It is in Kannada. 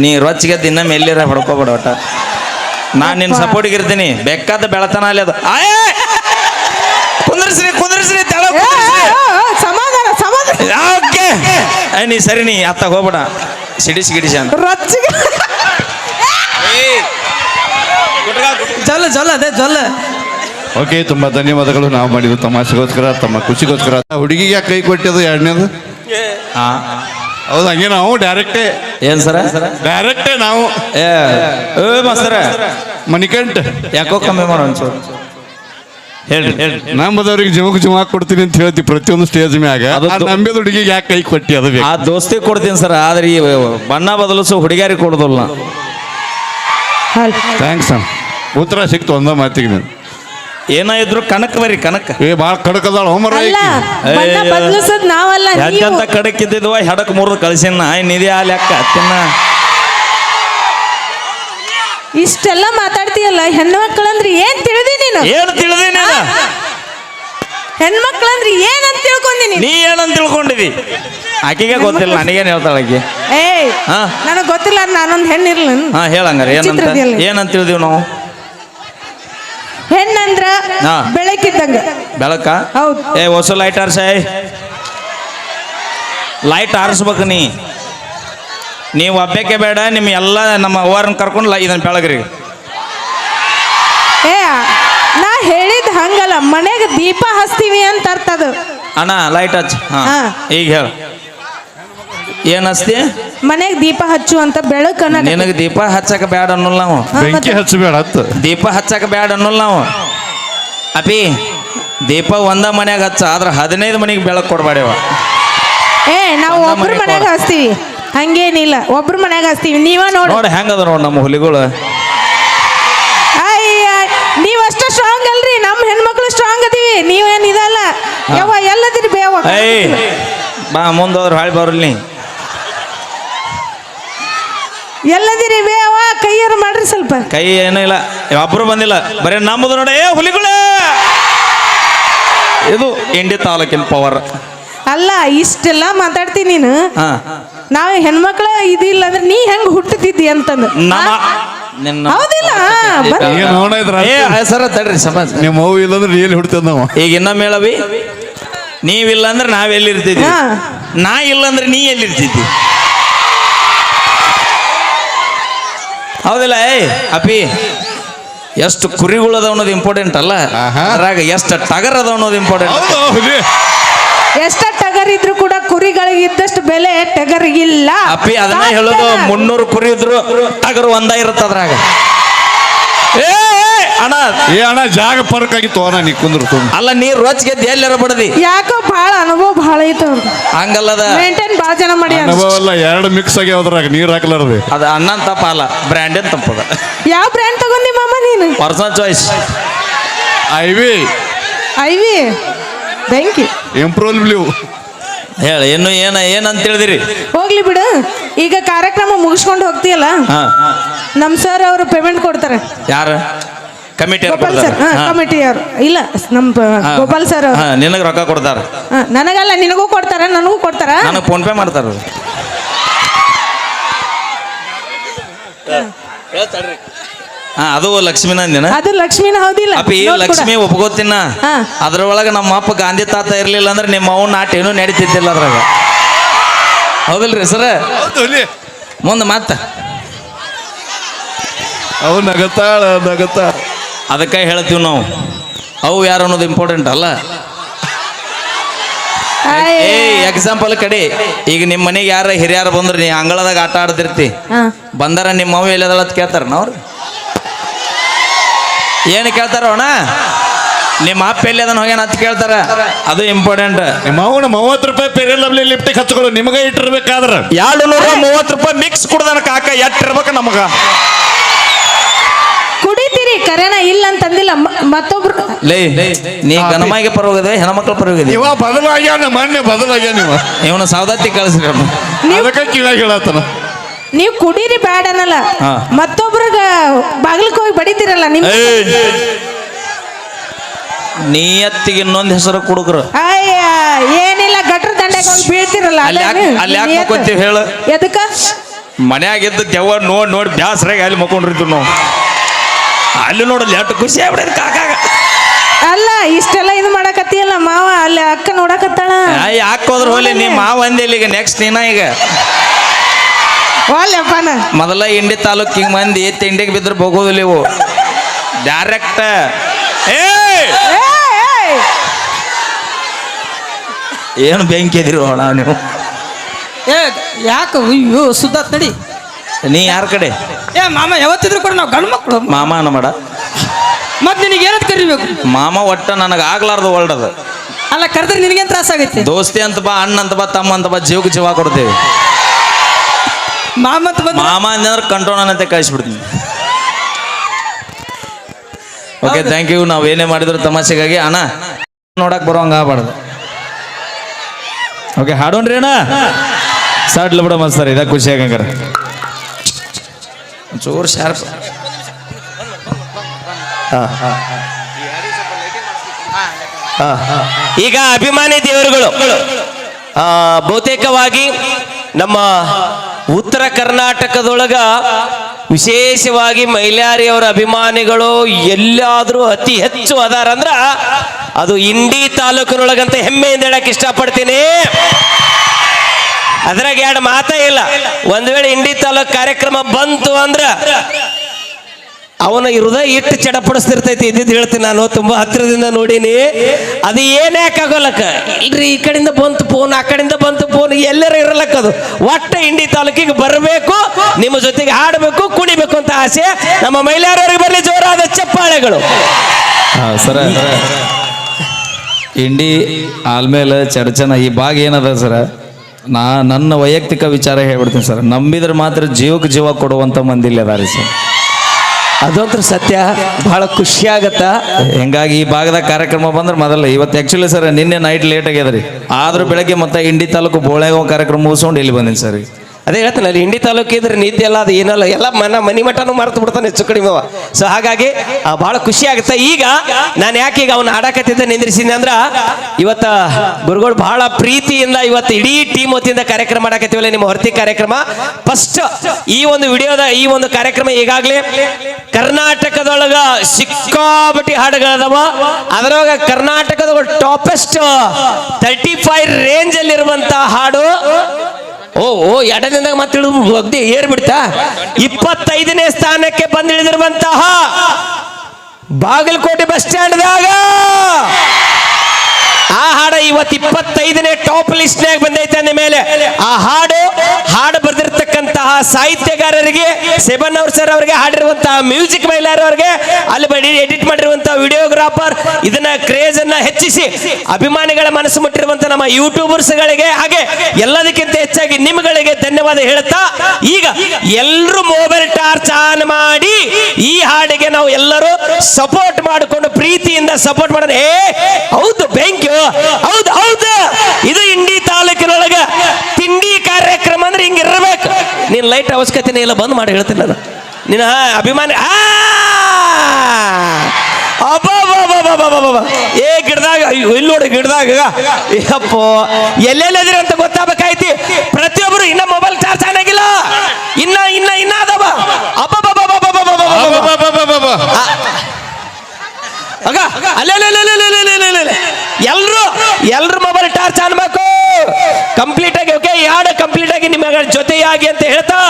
ನೀ ರೊಚ್ಚಿಗೆ ದಿನ ಮೆಲ್ಲಿರ ಹೊಡ್ಕೋಬೇಡ ಒಟ್ಟ. ನಾನು ನಿನ್ನ ಸಪೋರ್ಟಿಗೆ ಇರ್ತೀನಿ. ಬೆಕ್ಕಾದ ಬೆಳತನ ಅಲ್ಲಿ ಅದು. ಆಯೇ ಕುಂದರ್ಸ್ರಿ ಕುಂದರ್ಸ್ರಿ ತಳ ಸಮಾಧಾನ ಸಮಾಧಾನ. ಓಕೆ. ನೀ ಸರಿ ನೀ ಅತ್ತ ಹೋಗ್ಬೇಡ. ಸಿಡಿಸ್ ಗಿಡಿಸಿ ಅಂತ. ರೊಚ್ಚಿಗೆ. ಜೊಲ್ಲ ಜಲ್ಲ ಅದೇ ಜೊಲ್ಲ. ಓಕೆ ತುಂಬ ಧನ್ಯವಾದಗಳು. ನಾವು ಮಾಡಿದ್ದು ತಮಾಷೆಗೋಸ್ಕರ ತಮ್ಮ ಖುಷಿಗೋಸ್ಕರ. ಹುಡುಗಿಗೆ ಕೈ ಕೊಟ್ಟಿದ್ದು ಎರಡನೇದು? ಹಾ ಹೌದು ಹಂಗೆ ನಾವು ಡೈರೆಕ್ಟೇ ಏನ್ ಸರ? ಡೈರೆಕ್ಟೇ ನಾವು ಏ ಏ ಮಾಸ್ತರ ಮಣಿಕಂಠ. ಯಾಕೋ ಕಮ್ಮಿ ಮಾಡೋ ಒಂಚೂರು. ಹೇಳ್ರಿ. ಹೇಳ್ರಿ ನಂಬದವ್ರಿಗೆ ಜಮಕ್ ಜಮಾಕ್ ಕೊಡ್ತೀನಿ ಅಂತ ಹೇಳ್ತಿ ಪ್ರತಿಯೊಂದು ಸ್ಟೇಜ್ ಮ್ಯಾಗ. ಅದು ಆ ನಂಬಿದ ಹುಡುಗಿಗೆ ಯಾಕೆ ಕೈ ಕೊಟ್ಟಿ ಅದು ಬೇಕು? ಆ ದೋಸ್ತಿ ಕೊಡ್ತೀನಿ ಸರ್ ಆದ್ರೆ ಈ ಬಣ್ಣ ಬದಲಿಸು ಹುಡುಗಾರಿ ಕೊಡೋದಿಲ್ಲ. ಥ್ಯಾಂಕ್ಸ್ ಅಣ್ಣ. ಉತ್ತರ ಸಿಕ್ತು ಒಂದ ಮಾತಿಗೆ. ನೀನು ಏನ ಇದ್ರು ಕನಕ ಬರಿ ಕನಕ ಏ ಭಾಳ ಕಡಕದಾಳ ಹೋಮರ ಅಲ್ಲ ಬಣ್ಣ ಏ, ಬದಲಿಸೋದ್ ನಾವಲ್ಲ ನೀವು. ಎಂತೆಂತ ಕಡಕ್ಕಿದ್ದಿದ್ವ ಹೆಡಕ್ ಮುರಿದು ಕಳಿಸಿನ ನಿಧಿ ಆ ಲೆಕ್ಕ ತಿನ್ನ ಇಷ್ಟೆಲ್ಲ ಮಾತಾಡ್ತೀಯಲ್ಲ ಹೆಣ್ಮಕ್ಳಂದ್ರೆ ಏನ್ ತಿಳಿದಿ ನೀನು? ಏನು ತಿಳಿದಿ ನೀನು? ಹೆಣ್ಮಕ್ಳಂದ್ರೆ ಏನ್ ಅಂತ ತಿಳ್ಕೊಂಡಿ ನೀನು ನೀ ಏನಂತ ತಿಳ್ಕೊಂಡಿದಿ? ಆಕೆಗೆ ಗೊತ್ತಿಲ್ಲ ನನಗೇನು ಹೇಳ್ತಾಳ ಆಕೆ? ಏಯ್ ಹಾ. ನನಗ್ ಗೊತ್ತಿಲ್ಲ ನಾನೊಂದು ಹೆಣ್ಣಿರ್ಲ ಹಾ ಹೇಳಂಗಾರ ಏನಂತ ಚಿತ್ರದಲ್ಲಿ. ಏನಂತ ತಿಳಿದೀವಿ ನಾವು? ಹೆಣ್ಣಂದ್ರ ಹಾ. ಬೆಳಕಿದ್ದಂಗ. ಬೆಳಕ? ಹೌದು. ಏ ಹೊಸ ಲೈಟ್ ಆರ್ಸಾಯ್ ಲೈಟ್ ಆರಿಸ್ಬೇಕು ನೀ. ನೀವು ಒಬ್ಬಕ್ಕೆ ಬೇಡ ನಿಮ್ಮ ಎಲ್ಲ ನಮ್ಮ ಅವ್ವರನ್ನ ಕರ್ಕೊಂಡು ಲೈ- ಇದನ್ನ ಬೆಳಗ್ರಿ. ಏ ನಾ ಹೇಳಿದ್ ಹಂಗಲ್ಲ ಮನೆಗೆ ದೀಪ ಹಚ್ತೀವಿ ಅಂತ ಅರ್ಥ ಅದು. ಅಣ್ಣ ಲೈಟ್ ಹಚ್. ಹಾ. ಹಾ. ಈಗ ಹೇಳ. ಏನ್ ಹಚ್ತಿ ಮನೆಗೆ ದೀಪ ಹಚ್ಚು ಅಂತ ಬೆಳಕನ್ನ ನಿನಗೆ ದೀಪ ಹಚ್ಚಕ ಬೇಡ ಅನ್ನೋಲ್ಲ ನಾವು. ಬೆಂಕಿ? ಹಚ್ಚಬೇಡ ಅತ್ತ ದೀಪ ಹಚ್ಚಕ ಬೇಡ ಅನ್ನೋಲ್ಲ ನಾವು. ಅಪಿ ದೀಪ ಒಂದ ಮನ್ಯಾಗ ಹಚ್ಚ ಆದ್ರ ಹದಿನೈದು ಮನೆಗೆ ಬೆಳಕು ಕೊಡ್ಬೇಡವ. ಏ ನಾವು ಒಬ್ರು ಮನೆಗ್ ಮನ್ಯಾಗ ಹಚ್ತೀವಿ. ಹಂಗೇನಿಲ್ಲ ಒಬ್ರು ಮನೆಗೆ ಹಚ್ತೀವಿ. ನೀವ ನೋಡಿ ನೋಡಿ ಹೆಂಗದ ನೋಡಿ ನಮ್ಮ ಹುಲಿಗಳು. ಅಯ್ಯ ನೀವಷ್ಟ ಸ್ಟ್ರಾಂಗ್ ಅಲ್ರಿ ನಮ್ಮ ಹೆಣ್ಮಕ್ಳು ಸ್ಟ್ರಾಂಗ್ ಅದೀವಿ. ನೀವೇನಿದಲ್ಲ ಇದಲ್ಲ. ಯವ್ವ ಎಲ್ಲದಿರಿ ಬೇವ. ಏಯ್ ಬಾ ಮುಂದೋದ್ರ ಹಾಳಿ ಬರಲಿ ಎಲ್ಲದಿರಿ ಬೇವ ಕೈಯರು ಮಾಡ್ರಿ ಸ್ವಲ್ಪ. ಕೈ ಏನೂ ಇಲ್ಲ. ಒಬ್ಬರು ಬಂದಿಲ್ಲ. ಬರೀ ನಮ್ಮದು ನೋಡಿ. ಏ ಹುಲಿಗಳು! ಇದು ಇಂಡಿ ತಾಲೂಕಿನ ಪವರ್ ಅಲ್ಲ ಇಷ್ಟೆಲ್ಲ ಮಾತಾಡ್ತೀನಿ ನೀನು. ಹಾ. ನಾವು ಹೆಣ್ಮಕ್ಳ ಇದಿಲ್ಲ ಅಂದ್ರೆ ನೀ ಹೆಂಗ್ ಹುಟ್ಟುತ್ತಿದ್ದಿ ಅಂತಂದು? ನಮ್ಮ? ನಿನ್ನ ಹೌದಿಲ್ಲ. ಈಗ ನೋಡ ಇದ್ರ ಏ ಸರ ತಡ್ರಿ ಸಮಾಜ. ನಿಮ್ಮ ಇಲ್ಲಂದ್ರೆ ಎಲ್ಲಿ ನಾವು? ಈಗ ಇನ್ನೊಮ್ಮೆ ಹೇಳವಿ. ನೀವಿಲ್ಲ ಅಂದ್ರೆ ನಾವೆಲ್ಲಿರ್ತಿದ್ವಿ ಹಾ. ನಾ ಇಲ್ಲ ಅಂದ್ರೆ ನೀ ಎಲ್ಲಿರ್ತಿದ್ದಿ ಹೌದಿಲ್ಲ ಏಯ್ ಅಪಿ ಎಷ್ಟು ಕುರಿಗಳು ಅದಾವ ಅನ್ನೋದು ಇಂಪಾರ್ಟೆಂಟ್ ಅಲ್ಲ? ಆಹಾ. ಅದ್ರಾಗ ಎಷ್ಟು ಟಗರ್ ಅದಾವ ಅನ್ನೋದು ಇಂಪಾರ್ಟೆಂಟ್ ಹೌದು ಹೌದು. ಎಷ್ಟ ಟಗರ್ ಇದ್ರು ಕೂಡ ಕುರಿಗಳಿಗೆ ಇದ್ದಷ್ಟು ಬೆಲೆ ಟಗರಿಗಿಲ್ಲ. ಅಪ್ಪಿ ಅದನ್ನ ಹೇಳೋದು ಮುನ್ನೂರು ಕುರಿ ಇದ್ರು ಟಗರು ಒಂದ ಇರುತ್ತೆ ಅದ್ರಾಗ. ಏ ಏ, ಅಣ್ಣ. ಏ ಅಣ್ಣ ಜಾಗ ಪರ್ಕ್ ಆಗಿತ್ತು ಅಣ್ಣ ನೀ ಕುಂದ್ರು ತುಂಬ ಅಲ್ಲ ನೀರ್ ಗೆದ್ದು ಎಲ್ಲಾರ ಬಡದಿ? ಯಾಕೋ ಬಹಳ ಅನುಭವ ಬಹಳ ಐತ ಹಂಗಲ್ಲದ? ಮೇಂಟೈನ್ ಬಹಳ ಜನ ಮಾಡಿ ಅನುಭವ ಎಲ್ಲ ಎರಡು ಮಿಕ್ಸ್ ಆಗ್ಯಾವದ್ರಾಗ ನೀರ್ ಹಾಕ್ಲಾರ್ದೆ. ಅದ ಅಣ್ಣನ ತಪ್ಪ ಅಲ್ಲ ಬ್ರ್ಯಾಂಡ್ ತಪ್ಪದ? ಯಾವ ಬ್ರ್ಯಾಂಡ್ ತಗೊಂಡಿ ಮಾಮ ನೀನು? ಪರ್ಸನಲ್ ಚಾಯ್ಸ್ ಐವಿ ಐವಿ ಥ್ಯಾಂಕ್ ಯು ಇಂಪ್ರೂವ್ ಬ್ಲೂ ಹೇಳ ಏನು ಏನ ಅಂತ ಹೇಳಿದಿರಿ ಹೋಗ್ಲಿ ಬಿಡು. ಈಗ ಕಾರ್ಯಕ್ರಮ ಮುಗಿಸ್ಕೊಂಡು ಹೋಗ್ತೀಯಲ್ಲ? ಹಾ. ನಮ್ ಸರ್ ಅವರು ಪೇಮೆಂಟ್ ಕೊಡ್ತಾರೆ. ಯಾರ? ಕಮಿಟಿ ಗೋಪಾಲ್ ಸರ್ ಕಮಿಟಿ ಅವರು. ಇಲ್ಲ ನಮ್ಮ ಗೋಪಾಲ್ ಸರ್ ನಿನಗೆ ರೊಕ್ಕ ಕೊಡ್ತಾರ. ನನಗಲ್ಲ ನಿನಗೂ ಕೊಡ್ತಾರ ನನಗೂ ಕೊಡ್ತಾರ? ನನಗೆ ಫೋನ್ ಪೇ ಮಾಡ್ತಾರ ಅದು ಲಕ್ಷ್ಮೀನ ಅದು ಲಕ್ಷ್ಮೀನಂದಿನ. ಅದು ಲಕ್ಷ್ಮೀನ ಹೌದಿಲ್ಲ. ಅಪ್ಪ ಈ. ಲಕ್ಷ್ಮಿ ಒಪ್ಕೋತಿನ. ಅದ್ರೊಳಗೆ ನಮ್ಮ ಅಪ್ಪ ಗಾಂಧಿ ತಾತ ಇರ್ಲಿಲ್ಲ ಅಂದ್ರೆ ನಿಮ್ಮ ಅವ್ನ ನಾಟ ಏನು ನಡೀತಿದ್ದಿಲ್ಲ ಅದ್ರಾಗ. ಹೌದಿಲ್ರಿ ಸರ? ಮುಂದೆ ಮತ್ತ ಅವು ನಗತಾಳ ನಗತಾಳ. ಅದಕ್ಕೆ ಹೇಳ್ತೀವಿ ನಾವು. ಅವು ಯಾರು ಅನ್ನೋದು ಇಂಪಾರ್ಟೆಂಟ್ ಅಲ್ಲ. ಏ ಎಕ್ಸಾಂಪಲ್ ಕಡೆ ಈಗ ನಿಮ್ಮ ಮನೆಗೆ ಯಾರ ಹಿರಿಯರು ಬಂದ್ರೆ ನೀ ಅಂಗಳದಾಗ ಆಟ ಆಡ್ತಿರ್ತಿ. ಬಂದಾರ ನಿಮ್ಮ ಅವು ಎಲ್ಲದಳ ಅಂತ ಕೇಳ್ತಾರ ಅವ್ರು? ಏನು ಕೇಳ್ತಾರ ಅಣ್ಣ ನಿಮ್ಮ ಅಪ್ಪ ಎಲ್ಲಿ ಅದನ್ನ ಹೋಗ್ಯಾನ ಅಂತ ಕೇಳ್ತಾರ. ಅದು ಇಂಪಾರ್ಟೆಂಟ್ ನಿಮ್ಮ ಅವನ ಮೂವತ್ತು ರೂಪಾಯಿ ಪೆರಿ ಲಬ್ಲಿ ಲಿಫ್ಟಿಗೆ ಹಚ್ಕೊಳ್ಳು ನಿಮಗೆ ಇಟ್ಟಿರ್ಬೇಕಾದ್ರೆ ಎರಡು ನೂರ ಮೂವತ್ತು ರೂಪಾಯಿ ಮಿಕ್ಸ್ ಕುಡ್ದನ ಕಾಕ ಎಟ್ಟಿರ್ಬೇಕು ನಮಗ? ಇಲ್ಲ ಅಂತಂದಿಲ್ಲ ಮ- ಮತ್ತೊಬ್ರು ಲೇ ನೀ ಗಣಮಾಯಿಗೆ ಪರವಾಗಿದೆ ಹೆಣ್ಮಕ್ಳ ಪರವಾಗಿದೆ ಇವ ಬದಲಾಗ್ಯಾನ ಮೊನ್ನೆ ಬದಲಾಗ್ಯಾನ ಇವ ಇವನು ಸೌದತ್ತಿ ಕಳಿಸ್ರಿ ಅವನು ಅದಕ್ಕೆ ಕಿವಾಗ ಹೇಳತ್ತನ ನೀವು ಕುಡೀರಿ ಬ್ಯಾಡ ಅನ್ನಲ್ಲ ಹಾ. ಮತ್ತೊಬ್ರಗ ಬಾಗಿಲಕ್ಕೆ ಹೋಗಿ ಬಡಿತೀರಲ್ಲ ನಿಮ್ ಏಯ್! ನಿಯತ್ತಿಗೆ ಇನ್ನೊಂದು ಹೆಸರು ಕುಡುಗ್ರು ಅಯ್ಯ ಏನಿಲ್ಲ ಗಟ್ರ ದಂಡೆಗೆ ಹೋಗಿ ಬೀಳ್ತಿರಲ್ಲ ಅಲ್ಲಿ ಯಾಕ್- ಅದೇನು? ಅಲ್ಲಿ ಯಾಕ್ ನಿಯತ್ತು. ಮುಕ್ಕೊಂತೀವ್ ಹೇಳು? ಎದಕ್ಕ ಮನ್ಯಾಗಿದ್ದ ದೆವ್ವ ನೋಡಿ ನೋಡಿ ಬ್ಯಾಸರಾಗಿ ಅಲ್ಲಿ ಮಕ್ಕೊಂಡಿರ್ತೀವಿ ನಾವು ಅಲ್ಲಿ ನೋಡಲ್ಲ ಎಷ್ಟು ಖುಷಿ ಆಗ್ಬಿಡೋದು ಕಾಕಾಗ. ಅಲ್ಲ ಇಷ್ಟೆಲ್ಲ ಇದು ಮಾಡಕತ್ತಿಯಲ್ಲ ಮಾವ ಅಲ್ಲಿ ಅಕ್ಕ ನೋಡಕತ್ತಾಳ. ಯಾಕೆ ಹೋದ್ರ ಹೋಲಿ ನೀ ಮಾವ ಅಂದಿಲ್ಲ ಈಗ ನೆಕ್ಸ್ಟ್ ನೀನ ಈಗ. ಮೊದಲ ಇಂಡಿ ತಾಲೂಕಿಗೆ ಮಂದಿ ತಿಂಡಿಗೆ ಬಿದ್ರೆ ಹೋಗೋದಿಲ್ಲ ಇವು ಡೈರೆಕ್ಟ್ ಏ ಏನು ಬೆಂಕಿ ಇದ್ರಿ ಅಣ್ಣ ನೀವು? ಏ ಯಾಕೆ ಅಯ್ಯೋ ಸುದ್ದ ತಡಿ ನೀ ಯಾರ ಕಡೆ? ಏ ಮಾಮ ಯಾವತ್ತಿದ್ರು ಕೂಡ ನಾವು ಗಂಡು ಮಕ್ಕಳು ಮಾಮ ಅನ್ನಬೇಡ ಮತ್ತೆ ನಿನಗೆ ಏನಂತ ಕರಿಬೇಕು? ಮಾಮ ಒಟ್ಟ ನನಗೆ ಆಗ್ಲಾರ್ದು ಅದು ಅಲ್ಲ ಕರೆದ್ರೆ ನಿನಗೇನು ತ್ರಾಸ ಆಗೈತಿ? ದೋಸ್ತಿ ಅಂತ ಬಾ ಅಣ್ಣ ಅಂತ ಬಾ ತಮ್ಮ ಅಂತ ಬಾ ಜೀವಕ್ಕೆ ಜೀವ ಕೊಡ್ತೇವೆ. ಮಾಮ ಅಂತ ಬಂದ ಮಾಮ ಅಂದ್ರೆ ಕಂಟ್ರೋಲ್ ಅಂತ ಕಳಿಸ್ಬಿಡ್ತೀನಿ. ಓಕೆ ಥ್ಯಾಂಕ್ ಯು ನಾವು ಏನೇ ಮಾಡಿದ್ರು ತಮಾಷೆಗಾಗಿ ಅಣ್ಣ ನೋಡಕ್ ಬರೋಂಗ ಆಗಬಾರ್ದು. ಓಕೆ ಹಾಡೋಣ್ರಿ ಅಣ್ಣ. ಸಾಡ್ಲ ಬಿಡ ಮಸ್ತಾರ ಇದ ಖುಷಿ ಆಗಂಗಾರ. ಚೂರು ಶಾರ್ಪ್. ಈಗ ಅಭಿಮಾನಿ ದೇವರುಗಳು ಬಹುತೇಕವಾಗಿ ನಮ್ಮ ಉತ್ತರ ಕರ್ನಾಟಕದೊಳಗ ವಿಶೇಷವಾಗಿ ಮೈಲಾರಿ ಅವರ ಅಭಿಮಾನಿಗಳು ಎಲ್ಲಾದರೂ ಅತಿ ಹೆಚ್ಚು ಅದಾರ ಅಂದ್ರ ಅದು ಇಂಡಿ ತಾಲೂಕಿನೊಳಗಂತ ಹೆಮ್ಮೆಯಿಂದ ಹೇಳಕ್ ಇಷ್ಟಪಡ್ತೀನಿ. ಅದ್ರಾಗ ಎರಡು ಮಾತೇ ಇಲ್ಲ. ಒಂದ್ ವೇಳೆ ಇಂಡಿ ತಾಲೂಕ್ ಕಾರ್ಯಕ್ರಮ ಬಂತು ಅಂದ್ರ ಅವನ ಹೃದಯ ಇಟ್ಟು ಚಡಪಡಿಸ್ತಿರ್ತೈತಿ ಇದ್ದಿದ್ದು ಹೇಳ್ತೀನಿ ನಾನು. ತುಂಬಾ ಹತ್ತಿರದಿಂದ ನೋಡೀನಿ. ಅದು ಏನೇ ಆಗೋಲಕ್ಕ? ಇಲ್ರಿ, ಈ ಕಡೆಯಿಂದ ಬಂತು ಫೋನ್ ಆ ಕಡೆಯಿಂದ ಬಂತು ಫೋನ್ ಎಲ್ಲರೂ ಇರಲಕ್ಕ ಅದು. ಒಟ್ಟ ಇಂಡಿ ತಾಲೂಕಿಗೆ ಬರಬೇಕು, ನಿಮ್ಮ ಜೊತೆಗೆ ಆಡಬೇಕು ಕುಣಿಬೇಕು ಅಂತ ಆಸೆ. ನಮ್ಮ ಮಹಿಳೆಯರವರಿಗೆ ಬರಲಿ, ಜೋರಾದ ಚಪ್ಪಾಳೆಗಳು. ಸರ ಇಂಡಿ ಆಲ್ಮೇಲೆ ಚರ್ಚನ ಈ ಭಾಗ ಏನದ ಸರ? ನಾ ನನ್ನ ವೈಯಕ್ತಿಕ ವಿಚಾರ ಹೇಳ್ಬಿಡ್ತೀನಿ ಸರ್. ನಂಬಿದ್ರೆ ಮಾತ್ರ ಜೀವಕ್ಕೆ ಜೀವ ಕೊಡುವಂತ ಮಂದಿಲ್ಲ ಅದಾರಿ ಸರ್. ಅದಂತ್ರ ಸತ್ಯ. ಬಹಳ ಖುಷಿ ಆಗತ್ತ? ಹಿಂಗಾಗಿ ಈ ಭಾಗದಾಗ ಕಾರ್ಯಕ್ರಮ ಬಂದ್ರೆ ಮೊದಲ ಇವತ್ತು ಆ್ಯಕ್ಚುಲಿ ಸರ್ ನಿನ್ನೆ ನೈಟ್ ಲೇಟ್ ಆಗ್ಯದ ರೀ ಆದ್ರೂ ಬೆಳಗ್ಗೆ ಮತ್ತೆ ಇಂಡಿ ತಾಲೂಕು ಬೋಳೆಗೋ ಕಾರ್ಯಕ್ರಮ ಮುಗಿಸ್ಕೊಂಡು ಇಲ್ಲಿ ಬಂದಿನಿ ಸರ್. ಅದೇ ಹೇಳ್ತಾನೆ, ಅಲ್ಲಿ ಹಿಂಡಿ ತಾಲೂಕು ಇದ್ರೆ ನಿದ್ದೆ ಎಲ್ಲ ಅದು ಏನಲ್ಲ, ಎಲ್ಲ ಮನ ಮನಿ ಮಠನೂ ಮರೆತು ಬಿಡ್ತಾನೆ ಹೆಚ್ಚು ಕಡಿಮೆ ಸೊ ಹಾಗಾಗಿ ಬಹಳ ಖುಷಿ ಆಗುತ್ತೆ. ಈಗ ನಾನು ಯಾಕೆ ಈಗ ಅವನ್ನ ಆಡಕತ್ತಿದ್ದ ನಿಂದ್ರಿಸಿದ್ದೆ ಅಂದ್ರ, ಇವತ್ತ ಗುರುಗಳು ಬಹಳ ಪ್ರೀತಿಯಿಂದ ಇವತ್ತು ಇಡೀ ಟೀಮ್ ಹೊತ್ತಿಂದ ಕಾರ್ಯಕ್ರಮ ಮಾಡಕತ್ತೀವಲ್ಲ ನಿಮ್ಮ ಹೊರತಿ ಕಾರ್ಯಕ್ರಮ. ಫಸ್ಟ್ ಈ ಒಂದು ವಿಡಿಯೋದ, ಈ ಒಂದು ಕಾರ್ಯಕ್ರಮ ಈಗಾಗಲೇ ಕರ್ನಾಟಕದೊಳಗ ಸಿಕ್ಕಾಬಟ್ಟಿ ಹಾಡುಗಳದವ. ಅದರೊಳಗ ಕರ್ನಾಟಕದ ಟಾಪೆಸ್ಟ್ ತರ್ಟಿ ಫೈವ್ ರೇಂಜ್ ಅಲ್ಲಿರುವಂತಹ ಹಾಡು ಓ ಓ ಎಡದಿಂದಾಗ ಮತ್ತೆ ಒಗ್ದಿ ಏರ್ ಬಿಡ್ತಾ? ಇಪ್ಪತ್ತೈದನೇ ಸ್ಥಾನಕ್ಕೆ ಬಂದಿಳಿದಿರುವಂತಹ ಬಾಗಲಕೋಟೆ ಬಸ್ ಸ್ಟ್ಯಾಂಡ್ದಾಗ ಆ ಹಾಡ ಇವತ್ತು ಇಪ್ಪತ್ತೈದನೇ ಟಾಪ್ ಲಿಸ್ಟ್ನಾಗ ಬಂದೈತೆ ಅಂದ ಮೇಲೆ ಆ ಹಾಡು ಸಾಹಿತ್ಯಗಾರರಿಗೆ, ಸೆಬನ್ ಅವ್ರ ಸರ್ ಅವರಿಗೆ ಹಾಡಿರುವಂತಹ ಮ್ಯೂಸಿಕ್ ಮೈಲಾರವರಿಗೆ ಅಲ್ಲಿ ಬಡಿ ಎಡಿಟ್ ಮಾಡಿರುವಂತಹ ವಿಡಿಯೋಗ್ರಾಫರ್ ಇದನ್ನ ಕ್ರೇಜ್ ಅನ್ನ ಹೆಚ್ಚಿಸಿ, ಅಭಿಮಾನಿಗಳ ಮನಸ್ಸು ಮುಟ್ಟಿರುವಂತಹ ನಮ್ಮ ಯೂಟ್ಯೂಬರ್ಸ್ ಗಳಿಗೆ, ಹಾಗೆ ಎಲ್ಲದಕ್ಕಿಂತ ಹೆಚ್ಚಾಗಿ ನಿಮ್ಗಳಿಗೆ ಧನ್ಯವಾದ ಹೇಳ್ತಾ ಈಗ ಎಲ್ಲರೂ ಮೊಬೈಲ್ ಟಾರ್ಚ್ ಆನ್ ಮಾಡಿ, ಈ ಹಾಡಿಗೆ ನಾವು ಎಲ್ಲರೂ ಸಪೋರ್ಟ್ ಮಾಡಿಕೊಂಡು ಪ್ರೀತಿಯಿಂದ ಸಪೋರ್ಟ್ ಮಾಡೋದು. ಏ, ಹೌದು ಬ್ಯಾಂಕ್ ಹೌದು ಹೌದು ಇದು ಇಂಡಿ ತಾಲೂಕಿನೊಳಗ ತಿಂಡಿ ಕಾರ್ಯಕ್ರಮ ಅಂದ್ರೆ ಹಿಂಗಿರ್ಬೇಕು ನೀನ್ ಲೈಟ್ ಅವಶ್ಯಕತೆನೇ ಇಲ್ಲ, ಬಂದ್ ಮಾಡಿ ಹೇಳ್ತೀನಿ ನಾನು. ನಿನ್ನ ಅಭಿಮಾನಿ. ಏ, ಗಿಡದಾಗ ಇಲ್ಲಿ ನೋಡಿ, ಗಿಡದಾಗ. ಯಪ್ಪ ಎಲ್ಲೆಲ್ಲದಿರ ಅಂತ ಗೊತ್ತಾಗಬೇಕಾಯ್ತಿ? ಪ್ರತಿಯೊಬ್ಬರು ಇನ್ನ ಮೊಬೈಲ್ ನಿಮಗೆ ಜೊತೆಯಾಗಿ ಅಂತ ಹೇಳ್ತಾ